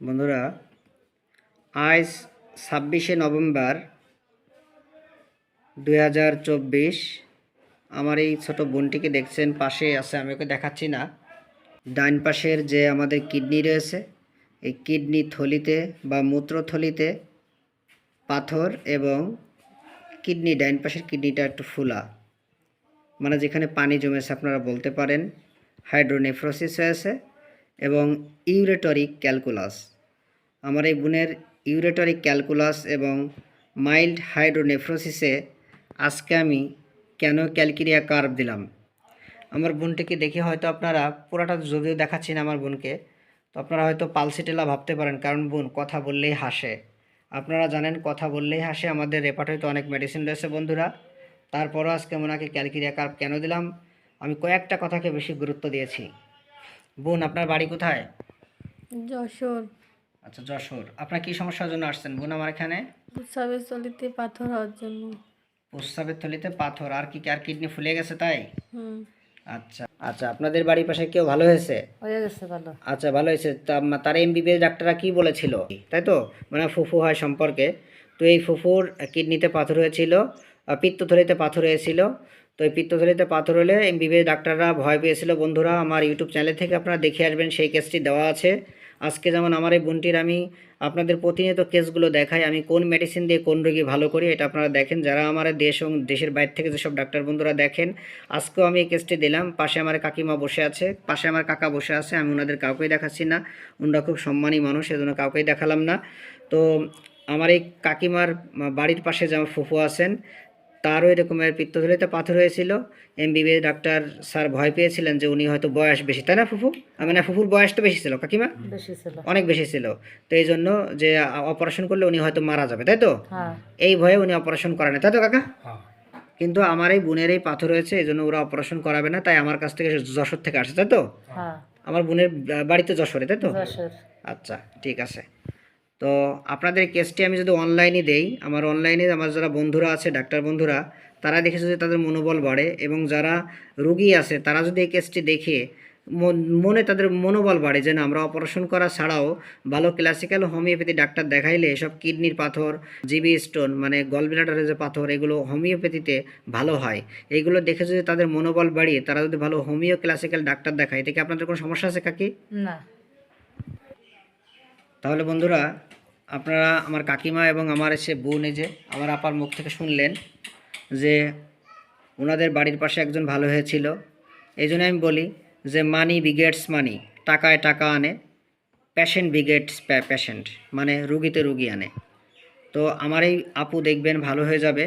বন্ধুরা, আজ ছাব্বিশে নভেম্বর দুই হাজার চব্বিশ। আমার এই ছোট বোনটিকে দেখছেন পাশে আছে, আমি ওকে দেখাচ্ছি না। ডান পাশের যে আমাদের কিডনি রয়েছে, এই কিডনি থলিতে বা মূত্রথলিতে পাথর এবং কিডনি ডাইন পাশের কিডনিটা একটু ফুলা। মানে যেখানে পানি জমেছে, আপনারা বলতে পারেন, হাইড্রোনেফ্রোসিস হয়েছে। এবং ইউরেটরিক ক্যালকুলাস। আমার এই বোনের ইউরেটরিক ক্যালকুলাস এবং মাইল্ড হাইড্রোনেফ্রোসিসে আজকে আমি কেন ক্যালকিরিয়া কার্ভ দিলাম? আমার বোনটিকে দেখে হয়তো আপনারা পুরাটা যদিও দেখাচ্ছি না আমার বোনকে, তো আপনারা হয়তো পালসিটেলা ভাবতে পারেন, কারণ বোন কথা বললেই হাসে। আপনারা জানেন কথা বললেই হাসে, আমাদের রেপার্টরিতে অনেক মেডিসিন রয়েছে বন্ধুরা। তারপরও আজকে ওনাকে ক্যালকিরিয়া কার্ভ কেন দিলাম? আমি কয়েকটা কথাকে বেশি গুরুত্ব দিয়েছি। বোন আপনার বাড়ি কোথায়? যশোর। আচ্ছা যশোর। আপনার কি সমস্যার জন্য আসছেন বোন আমার এখানে? প্রস্রাবের চলিতে পাথর হওয়ার জন্য। প্রস্রাবের থলিতে পাথর। আর কি আর কিডনি ফুলে গেছে তাই? হুম। আচ্ছা আচ্ছা আপনাদের বাড়ির পাশে কেউ ভালো হয়েছে? হয়ে গেছে ভালো। আচ্ছা ভালো হয়েছে। তা তার এমবিবিএস ডাক্তাররা কি বলেছিল? তাই তো? মানে ফুফু হয় সম্পর্কে। তো এই ফুফুর কিডনিতে পাথর হয়েছিল পিত্তথলিতে পাথর হয়েছিল তো এই পিত্তথলিতে পাথর হলে এমবিবিএস ডাক্তাররা ভয় পেয়েছিল। বন্ধুরা, আমার ইউটিউব চ্যানেল থেকে আপনারা দেখে আসবেন সেই কেসটি দেওয়া আছে। আজকে যেমন আমার এই বোনটির আমি আপনাদের প্রতিনিয়ত কেসগুলো দেখাই, আমি কোন মেডিসিন দিয়ে কোন রোগী ভালো করি এটা আপনারা দেখেন। যারা আমার দেশ এবং দেশের বাইরে থেকে যেসব ডাক্তার বন্ধুরা দেখেন, আজকেও আমি এই কেসটি দিলাম। পাশে আমার কাকিমা বসে আছে, পাশে আমার কাকা বসে আছে, আমি ওনাদের কাউকেই দেখাচ্ছি না। ওনারা খুব সম্মানী মানুষ এজন্য কাউকেই দেখালাম না। তো আমার এই কাকিমার বাড়ির পাশে যে আমার ফুফু আছেন তারও এরকমের পিত্তথলিতে পাথর হয়েছিল। এমবিবিএস ডাক্তার স্যার ভয় পেয়েছিলেন যে উনি হয়তো বয়স বেশি তাই না ফুফু? মানে ফুফুর বয়স তো বেশি ছিল কাকিমা? অনেক বেশি ছিল। তো এই জন্য যে অপারেশন করলে উনি হয়তো মারা যাবে তাই তো? হ্যাঁ। এই ভয়ে উনি অপারেশন করেন তাই তো কাকা? কিন্তু আমার এই বোনের এই পাথর হয়েছে এই জন্য ওরা অপারেশন করাবে না তাই আমার কাছ থেকে যশোর থেকে আসে তাই তো? হ্যাঁ। আমার বোনের বাড়িতে যশোরে তাই তো? আচ্ছা ঠিক আছে। তো আপনাদের কেসটি আমি যদি অনলাইনে দেই আমার অনলাইনে আমার যারা বন্ধুরা আছে ডাক্তার বন্ধুরা তারা দেখে যদি তাদের মনোবল বাড়ে এবং যারা রুগী আছে তারা যদি এই কেসটি দেখে মন- তাদের মনোবল বাড়ে যে না আমরা অপারেশন করা ছাড়াও ভালো ক্লাসিক্যাল হোমিওপ্যাথি ডাক্তার দেখাইলে এসব কিডনির পাথর জিবি স্টোন মানে গলব্লাডারের যে পাথর এগুলো হোমিওপ্যাথিতে ভালো হয়। এইগুলো দেখে যদি তাদের মনোবল বাড়িয়ে তারা যদি ভালো হোমিও ক্লাসিক্যাল ডাক্তার দেখায় এতে কি আপনাদের কোনো সমস্যা আছে কাকি? না। তাহলে বন্ধুরা আপনারা আমার কাকিমা এবং আমার এসে বোন এই যে আমার আপার মুখ থেকে শুনলেন যে ওনাদের বাড়ির পাশে একজন ভালো হয়েছিল। এই জন্য আমি বলি যে মানি বিগেটস মানি টাকায় টাকা আনে প্যাশেন্ট বিগেটস প্যাশেন্ট মানে রুগীতে রুগী আনে। তো আমার এই আপু দেখবেন ভালো হয়ে যাবে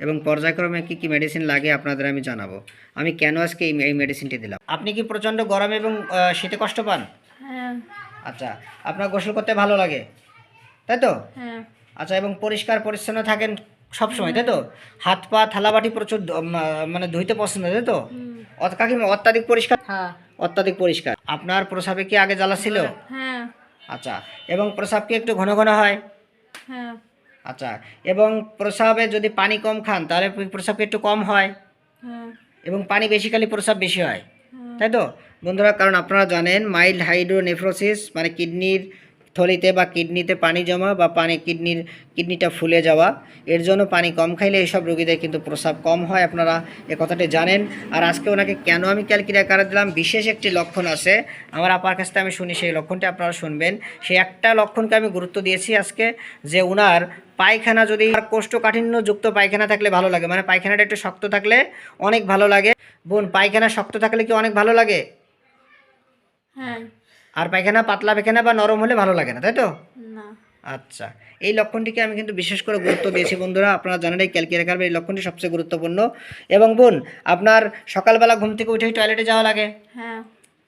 এবং পর্যায়ক্রমে কী কী মেডিসিন লাগে আপনাদের আমি জানাব। আমি কেন আজকে এই এই মেডিসিনটি দিলাম? আপনি কি প্রচণ্ড গরম এবং শীতে কষ্ট পান? হ্যাঁ। আচ্ছা আপনার গোসল করতে ভালো লাগে? তাই তো? হ্যাঁ। আচ্ছা এবং পরিষ্কার পরিচ্ছন্ন থাকেন সব সময় তাই তো? হাত পা থালাবাটি প্রচুর মানে ধুইতে পছন্দ তাই তো? কাকিমা অত্যাধিক পরিষ্কার? হ্যাঁ। অত্যাধিক পরিষ্কার। আপনার প্রসাবে কি আগে জ্বালা ছিল? হ্যাঁ। আচ্ছা এবং প্রসাব কি একটু ঘন ঘন হয়? হ্যাঁ। আচ্ছা এবং প্রসাবে যদি পানি কম খান তাহলে প্রসাব কি একটু কম হয়? হ্যাঁ। এবং পানি বেশি খালি প্রসাব বেশি হয়। তাই তো? বন্ধুরা কারণ আপনারা জানেন মাইল্ড হাইড্রোনেফ্রোসিস মানে কিডনির থলিতে বা কিডনিতে পানি জমা বা পানি কিডনির, কিডনিটা ফুলে যাওয়া, এর জন্য পানি কম খাইলে এইসব রোগীদের কিন্তু প্রস্রাব কম হয়, আপনারা এ কথাটি জানেন। আর আজকে ওনাকে কেন আমি ক্যালকিরিয়া কারা দিলাম? বিশেষ একটি লক্ষণ আছে। আমার আপার কাছ থেকে আমি শুনি সেই লক্ষণটি আপনারা শুনবেন। সেই একটা লক্ষণকে আমি গুরুত্ব দিয়েছি আজকে, যে ওনার পায়খানা যদি কোষ্ঠকাঠিন্য যুক্ত পায়খানা থাকলে ভালো লাগে। মানে পায়খানাটা একটু শক্ত থাকলে অনেক ভালো লাগে। বোন, পায়খানা শক্ত থাকলে কি অনেক ভালো লাগে? হ্যাঁ। আর পায়খানা পাতলা পায়খানা বা নরম হলে ভালো লাগে না তাই তো? আচ্ছা এই লক্ষণটিকে আমি কিন্তু বিশেষ করে গুরুত্ব দিয়েছি বন্ধুরা আপনারা জানেন এই ক্যালকিয়া কার্ভ এই লক্ষণটি সবচেয়ে গুরুত্বপূর্ণ। এবং বোন আপনার সকালবেলা ঘুম থেকে উঠেই টয়লেটে যাওয়া লাগে। হ্যাঁ।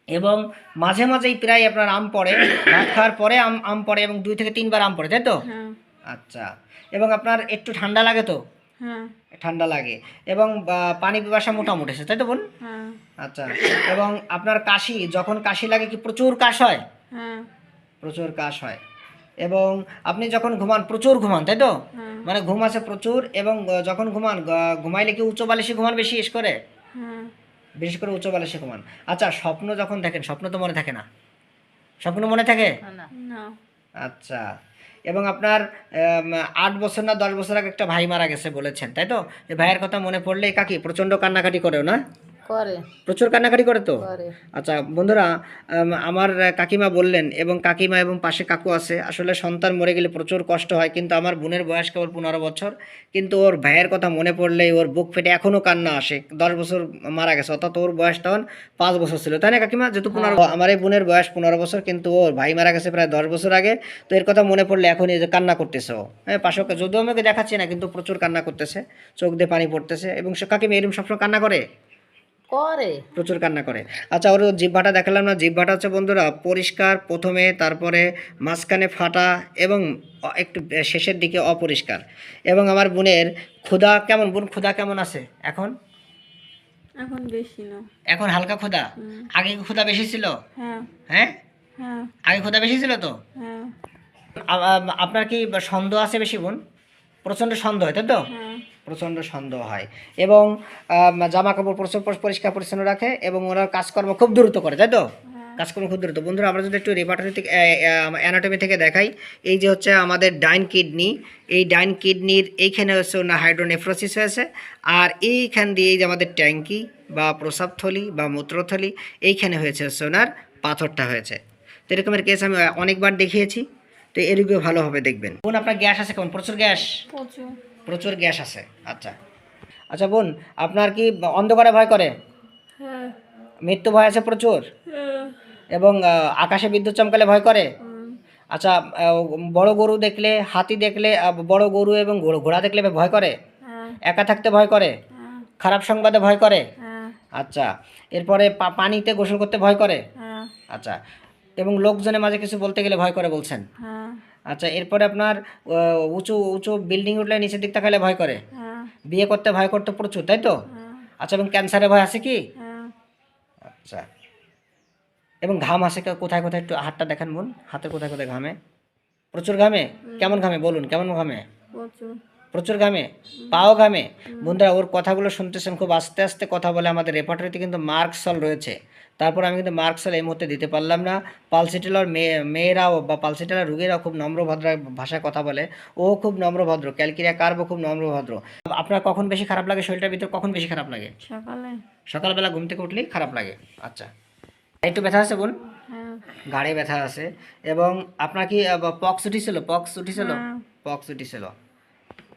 এবং মাঝে মাঝেই প্রায় আপনার আম পড়ে ভাত খাওয়ার পরে আম আম পড়ে এবং দুই থেকে তিনবার আম পড়ে তাই তো? হ্যাঁ। আচ্ছা এবং আপনার একটু ঠান্ডা লাগে তো? ঠান্ডা লাগে। এবং পানি পিপাসা মোটামুটি আছে তাই তো বোন? হ্যাঁ। আচ্ছা এবং আপনার কাশি যখন কাশি লাগে কি প্রচুর কাশ হয়? হ্যাঁ। প্রচুর কাশ হয়। এবং আপনি যখন ঘুমান প্রচুর ঘুমান তাই তো? হ্যাঁ। মানে ঘুম আছে প্রচুর এবং যখন ঘুমান ঘুমাইলে কি উচ্চ বালিশে ঘুমান বেশি ইস করে? হ্যাঁ। বিশেষ করে উচ্চ বালিশে ঘুমান। আচ্ছা স্বপ্ন যখন দেখেন স্বপ্ন তো মনে থাকে না? স্বপ্ন মনে থাকে? না। না। আচ্ছা। এবং আপনার আট বছর না দশ বছর আগে একটা ভাই মারা গেছে বলেছেন, তাই তো? এই ভাইয়ের কথা মনে পড়লে কাকি, প্রচণ্ড কান্নাকাটি করেও না? করে। প্রচুর কান্নাকাটি করে তো? আচ্ছা বন্ধুরা আমার কাকিমা বললেন এবং কাকিমা এবং পাশে কাকু আছে আসলে সন্তান মরে গেলে প্রচুর কষ্ট হয় কিন্তু আমার বোনের বয়স কেবল পনেরো বছর কিন্তু ওর ভাইয়ের কথা মনে পড়লে ওর বুক ফেটে এখনও কান্না আসে দশ বছর মারা গেছে অর্থাৎ ওর বয়স তখন পাঁচ বছর ছিল তাই না কাকিমা? যেহেতু পনেরো আমার এই বোনের বয়স পনেরো বছর কিন্তু ওর ভাই মারা গেছে প্রায় দশ বছর আগে তো এর কথা মনে পড়লে এখন এই যে কান্না করতেছে ও। হ্যাঁ পাশে যদিও আমাকে দেখাচ্ছি না কিন্তু প্রচুর কান্না করতেছে চোখ দিয়ে পানি পড়তেছে এবং সে কাকিমা এরকম সবসময় কান্না করে? করে? প্রচুর কান্না করে। আচ্ছা ওর জিহ্বাটা দেখালাম না। জিহ্বাটা হচ্ছে বন্ধুরা পরিষ্কার প্রথমে তারপরে মাঝখানে ফাটা এবং একটু শেষের দিকে অপরিষ্কার। এবং আমার বোনের ক্ষুধা কেমন? বোন ক্ষুধা কেমন আছে এখন? এখন বেশি না। এখন হালকা ক্ষুধা? আগে ক্ষুধা বেশি ছিল? হ্যাঁ। হ্যাঁ? হ্যাঁ। আগে ক্ষুধা বেশি ছিল তো? হ্যাঁ। আপনার কি সন্দেহ আছে বেশি বোন? প্রচণ্ড সন্দেহ হয় তাই তো? হ্যাঁ। প্রচণ্ড সন্দেহ হয় এবং জামা কাপড় প্রচুর পরিষ্কার পরিচ্ছন্ন রাখে এবং ওনার কাজকর্ম খুব দ্রুত করে তাই তো? কাজকর্ম খুব দ্রুত। বন্ধুরা আমরা যদি একটু রেপার্টারি থেকে অ্যানাটমি থেকে দেখাই এই যে হচ্ছে আমাদের ডাইন কিডনি এই ডাইন কিডনির এইখানে হচ্ছে ওনার হাইড্রোনেফ্রোসিস হয়েছে আর এইখান দিয়ে এই যে আমাদের ট্যাঙ্কি বা প্রসাবথলি বা মূত্রথলি এইখানে হয়েছে হচ্ছে ওনার পাথরটা হয়েছে। তো এরকমের কেস আমি অনেকবার দেখিয়েছি তো এরকম ভালোভাবে দেখবেন। কোন আপনার গ্যাস আছে কেমন? প্রচুর গ্যাস? প্রচুর। প্রচুর গ্যাস আছে। আচ্ছা। আচ্ছা বোন আপনার কি অন্ধকারে ভয় করে? হ্যাঁ। মৃত্যু ভয় আছে প্রচুর? হ্যাঁ। এবং আকাশে বিদ্যুৎ চমকালে ভয় করে? আচ্ছা বড় গরু দেখলে হাতি দেখলে বড় গরু এবং ঘোড়া দেখলে ভয় করে? হ্যাঁ। একা থাকতে ভয় করে? খারাপ সংবাদে ভয় করে? আচ্ছা এরপরে পানিতে গোসল করতে ভয় করে? আচ্ছা এবং লোকজনের মাঝে কিছু বলতে গেলে ভয় করে বলছেন? হ্যাঁ। আচ্ছা এরপরে আপনার উঁচু উঁচু বিল্ডিং উঠলে নিচের দিক তাকালে ভয় করে। হ্যাঁ। বিয়ে করতে ভয় করতে প্রচুর তাই তো? হ্যাঁ। আচ্ছা এবং ক্যান্সারে ভয় আছে কি? হ্যাঁ। আচ্ছা। এবং ঘাম আসে কোথায় কোথায়? একটু হাতটা দেখান বোন হাতে কোথায় কোথায় ঘামে? প্রচুর ঘামে? কেমন ঘামে? বলুন কেমন ঘামে? প্রচুর। প্রচুর ঘামে পাও ঘামে। বন্ধুরা ওর কথাগুলো শুনতেছেন খুব আস্তে আস্তে কথা বলে আমাদের রেপার্টরিতে কিন্তু মার্কসল রয়েছে। তারপর আমি কিন্তু মার্কসল এই মুহূর্তে দিতে পারলাম না। পালসিটেলার মেয়ে মেয়েরাও বা পালসিটেলার রুগীরাও খুব নম্রভদ্র ভাষায় কথা বলে। ও খুব নম্রভদ্র ক্যালকিরিয়া কার্বও খুব নম্রভদ্র। আপনার কখন বেশি খারাপ লাগে? শরীরটার ভিতর কখন বেশি খারাপ লাগে? সকালে। সকালবেলা ঘুম থেকে উঠলেই খারাপ লাগে। আচ্ছা। একটু ব্যথা আছে বোন? হ্যাঁ। ঘাড়ে ব্যথা আছে। এবং আপনার কি পক্স উঠিছিল? পক্স উঠিছিল? হ্যাঁ। পক্স উঠিছিল।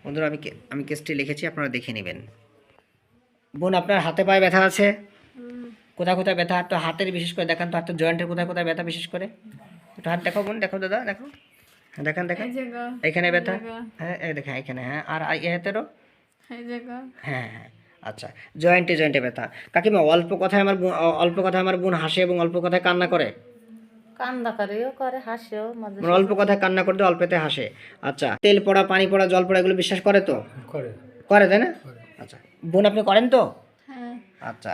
বন্ধুরা আমি আমি কেসটি লিখেছি আপনারা দেখে নেবেন। বোন আপনার হাতে পায়ে ব্যথা আছে? কোথায় কোথায় ব্যথা? একটু হাতের বিশেষ করে দেখান তো হাতের জয়েন্টের কোথায় কোথায় ব্যথা বিশেষ করে? একটু হাত দেখো বোন দেখো দাদা দেখো। হ্যাঁ দেখান দেখান। এখানে ব্যথা? হ্যাঁ দেখেন এখানে হ্যাঁ। আর এই হাতেরও হ্যাঁ হ্যাঁ আচ্ছা। জয়েন্টে জয়েন্টে ব্যথা। কাকিমা অল্প কথায় আমার অল্প কথায় আমার বোন হাসে এবং অল্প কথায় কান্না করে? কান্দা করেও করে হাসেও মানে অল্প কথায় কান্না করতে অল্পতে হাসে। আচ্ছা তেল পড়া পানি পড়া জল পড়া এগুলো বিশ্বাস করে তো? করে। করে তাই না? আচ্ছা বোন আপনি করেন তো? হ্যাঁ। আচ্ছা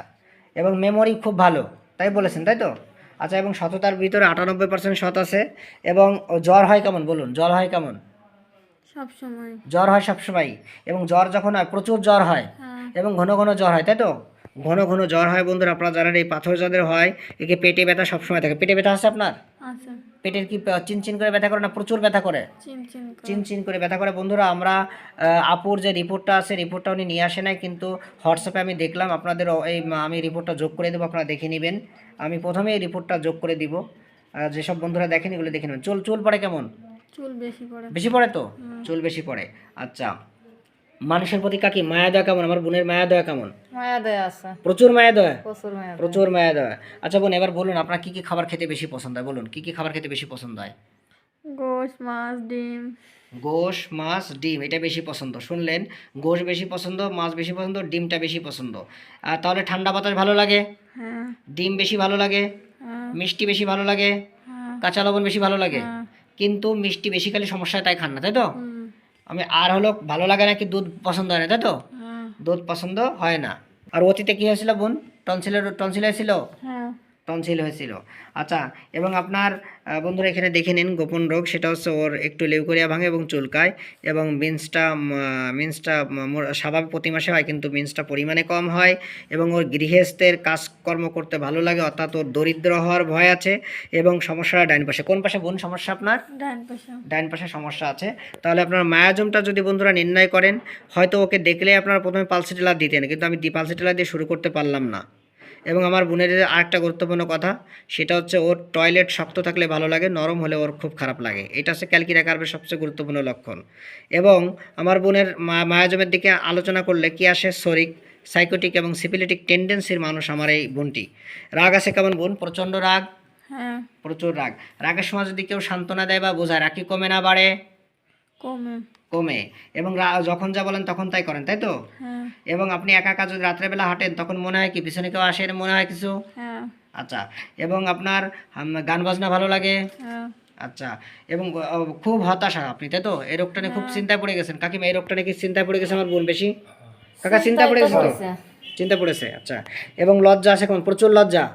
এবং মেমোরি খুব ভালো তাই বলেছেন তাই তো? আচ্ছা এবং সততার ভিতরে আটানব্বই পার্সেন্ট সৎ আছে এবং জ্বর হয় কেমন বলুন জ্বর হয় কেমন? সব সময়। জ্বর হয় সবসময় এবং জ্বর যখন হয় প্রচুর জ্বর হয় হ্যাঁ। এবং ঘন ঘন জ্বর হয় তাই তো? ঘন ঘন জ্বর হয় বন্ধুরা আপনারা জানেন এই পাথর যাদের হয় একে পেটে ব্যথা সবসময় থাকে। পেটে ব্যথা আছে আপনার? আচ্ছা পেটের কি চিনচিন করে ব্যথা করে না প্রচুর ব্যথা করে? চিন চিন করে। ব্যথা করে। বন্ধুরা আমরা আপুর যে রিপোর্টটা আছে রিপোর্টটা উনি নিয়ে আসে নাই কিন্তু হোয়াটসঅ্যাপে আমি দেখলাম আপনাদের এই আমি রিপোর্টটা যোগ করে দেবো আপনারা দেখে নেবেন। আমি প্রথমে এই রিপোর্টটা যোগ করে দিব। যেসব বন্ধুরা দেখেন এগুলো দেখে নেবেন। চুল চুল পড়ে কেমন? চুল বেশি পড়ে। বেশি পড়ে তো? চুল বেশি পড়ে। আচ্ছা। মানুষের প্রতি কাকি মায়া দেওয়া কেমন? আমার বোনের মায়া দেওয়া কেমন? মায়া দেয়া আছে। প্রচুর মায়া দেওয়া প্রচুর মায়া প্রচুর মায়া দেওয়া আচ্ছা বোন এবার বলুন আপনার কি কি খাবার খেতে বেশি পছন্দ হয়? বলুন কি কি খাবার খেতে বেশি পছন্দ হয়? গোশ মাছ ডিম। গোশ মাছ ডিম এটা বেশি পছন্দ। শুনলেন গোশ বেশি পছন্দ মাছ বেশি পছন্দ ডিমটা বেশি পছন্দ। আর তাহলে ঠান্ডা বাতাস ভালো লাগে? হ্যাঁ। ডিম বেশি ভালো লাগে? হ্যাঁ। মিষ্টি বেশি ভালো লাগে? হ্যাঁ। কাঁচা লবণ বেশি ভালো লাগে। কিন্তু মিষ্টি বেশি খেলে সমস্যা তাই খান না তাই তো? আমি আর হলো ভালো লাগে নাকি দুধ পছন্দ হয় না তাই তো? হ্যাঁ। দুধ পছন্দ হয় না। আর অতীতে কি হয়েছিল বোন? টনসিলের টনসিল হয়েছিল হ্যাঁ। টনসিল হয়েছিল। আচ্ছা এবং আপনার বন্ধুরা এখানে দেখে নিন গোপন রোগ সেটা হচ্ছে ওর একটু লিউকোরিয়া ভাঙে এবং চুলকায় এবং মিন্সটা মিন্সটা স্বাভাবিক প্রতি মাসে হয় কিন্তু মিন্সটা পরিমাণে কম হয় এবং ওর গৃহস্থের কাজকর্ম করতে ভালো লাগে অর্থাৎ ওর দরিদ্র হওয়ার ভয় আছে এবং সমস্যাটা ডাইন পাশে। কোন পাশে বোন সমস্যা আপনার? ডান পাশে। ডাইন পাশে সমস্যা আছে। তাহলে আপনার মায়াজমটা যদি বন্ধুরা নির্ণয় করেন হয়তো ওকে দেখলে আপনারা প্রথমে পালসিটেলার দিতেন কিন্তু আমি দি পালসিটেলার দিয়ে শুরু করতে পারলাম না। এবং আমার বোনের আরেকটা গুরুত্বপূর্ণ কথা সেটা হচ্ছে ওর টয়লেট শক্ত থাকলে ভালো লাগে নরম হলে ওর খুব খারাপ লাগে। এটা হচ্ছে ক্যালকিরা কার্ভের সবচেয়ে গুরুত্বপূর্ণ লক্ষণ। এবং আমার বোনের মা- মায়াজমের দিকে আলোচনা করলে কি আসে? শরিক সাইকোটিক এবং সিপিলিটিক টেন্ডেন্সির মানুষ আমার এই বোনটি। রাগ আছে কেমন বোন? প্রচণ্ড রাগ? হ্যাঁ। প্রচুর রাগ। রাগের সময় যদি কেউ সান্ত্বনা দেয় বা বোঝায় রাগ কি কমে না বাড়ে? কমে। কমে। এবং যখন যা বলেন তখন তাই করেন তাই তো? হ্যাঁ। এবং আপনি একা একা যদি রাত্রেবেলা হাঁটেন তখন মনে হয় কি পিছনে কেউ আসে মনে হয় কিছু? হ্যাঁ। আচ্ছা। এবং আপনার গান বাজনা ভালো লাগে? হ্যাঁ। আচ্ছা। এবং খুব হতাশা আপনি তাই তো? এই রোগটা নিয়ে খুব চিন্তায় পড়ে গেছেন। কাকিমা এই রোগটা নিয়ে কি চিন্তায় পড়ে গেছে আমার বোন বেশি? কাকা চিন্তা পড়ে গেছে তো? চিন্তা পড়েছে আচ্ছা। এবং লজ্জা আছে কেমন প্রচুর লজ্জা।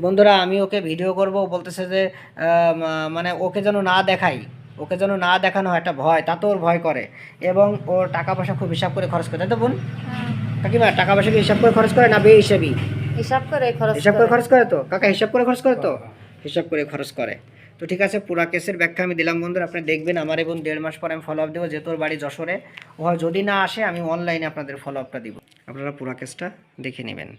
বন্ধুরা আমি ওকে ভিডিও করব বলতেছে যে আহ, মানে ওকে যেন না দেখাই। ওকে যেন না দেখানো হয় একটা ভয় তাতে ওর ভয় করে। এবং ওর টাকা পয়সা খুব হিসাব করে খরচ করে তাই তো বোন? হ্যাঁ। কাকিমা টাকা পয়সা কি হিসাব করে খরচ করে না বে হিসাবই হিসাব করে খরচ হিসাব করে খরচ করে তো? কাকা হিসাব করে খরচ করে তো? হিসাব করে খরচ করে। তো ঠিক আছে পুরা কেসের ব্যাখ্যা আমি দিলাম বন্ধুরা আপনি দেখবেন আমার এবং দেড় মাস পর আমি ফলো আপ দেবো যেহেতু বাড়ি যশোরে। ও যদি না আসে আমি অনলাইনে আপনাদের ফলো আপটা দিব। আপনারা পুরা কেসটা দেখে নেবেন।